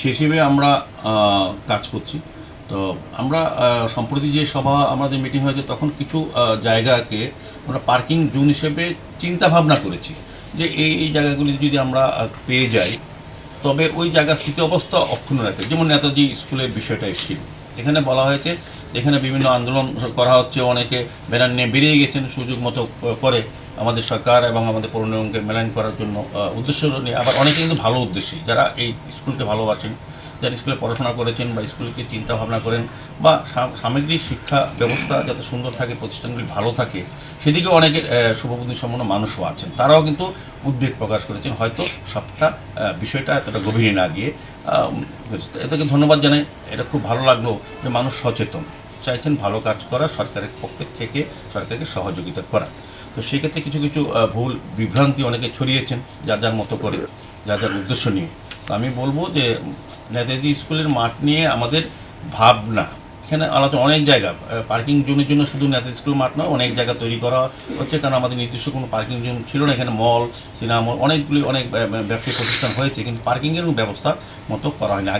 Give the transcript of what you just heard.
সে হিসেবে আমরা কাজ করছি। তো আমরা সম্প্রতি যে সভা, আমাদের মিটিং হয়েছে, তখন কিছু জায়গাকে আমরা পার্কিং জোন হিসেবে চিন্তা ভাবনা করেছি। যে এই এই জায়গাগুলি যদি আমরা পেয়ে যাই, তবে ওই জায়গার স্থিতি অবস্থা অক্ষুণ্ণ রাখে যেমন নেতাজি স্কুলের বিষয়টা এসেছিল। এখানে বলা হয়েছে, এখানে বিভিন্ন আন্দোলন করা হচ্ছে, অনেকে ব্যানার নিয়ে বেরিয়ে গেছেন, সুযোগ মতো করে। আমাদের সরকার এবং আমাদের পৌর নিগমকে মেলাইন করার জন্য উদ্দেশ্য নিয়ে আবার অনেকে কিন্তু ভালো উদ্দেশ্যে। যারা এই স্কুলকে ভালোবাসেন, যারা স্কুলে পড়াশোনা করেছেন বা স্কুলকে চিন্তা ভাবনা করেন বা সামগ্রিক শিক্ষা ব্যবস্থা যাতে সুন্দর থাকে, প্রতিষ্ঠানগুলি ভালো থাকে সেদিকে অনেকের শুভবুদ্ধি সম্পন্ন মানুষও আছেন। তারাও কিন্তু উদ্বেগ প্রকাশ করেছেন। হয়তো সবটা বিষয়টা এতটা গভীরে না গিয়ে এটাকে ধন্যবাদ জানাই। এটা খুব ভালো লাগল যে মানুষ সচেতন। চাইছেন ভালো কাজ করা সরকারের পক্ষের থেকে, সরকারকে সহযোগিতা করা। তো সেক্ষেত্রে কিছু কিছু ভুল, বিভ্রান্তি অনেকে ছড়িয়েছেন, যার যার মতো করে, যার যার উদ্দেশ্য নিয়ে। তো আমি বলব যে, নেতাজি স্কুলের মাঠ নিয়ে আমাদের ভাবনা, এখানে আলাদা অনেক জায়গা পার্কিং জোনের জন্য শুধু নেতাজি স্কুল মাঠ নয়, অনেক জায়গা তৈরি করা হচ্ছে, কারণ আমাদের নির্দিষ্ট কোনো পার্কিং জোন ছিল না, এখানে মল, সিনেমা মল, অনেকগুলি, অনেক ব্যবসায়িক প্রতিষ্ঠান হয়েছে, কিন্তু পার্কিংয়ের ব্যবস্থা মতো করা হয়নি। আগে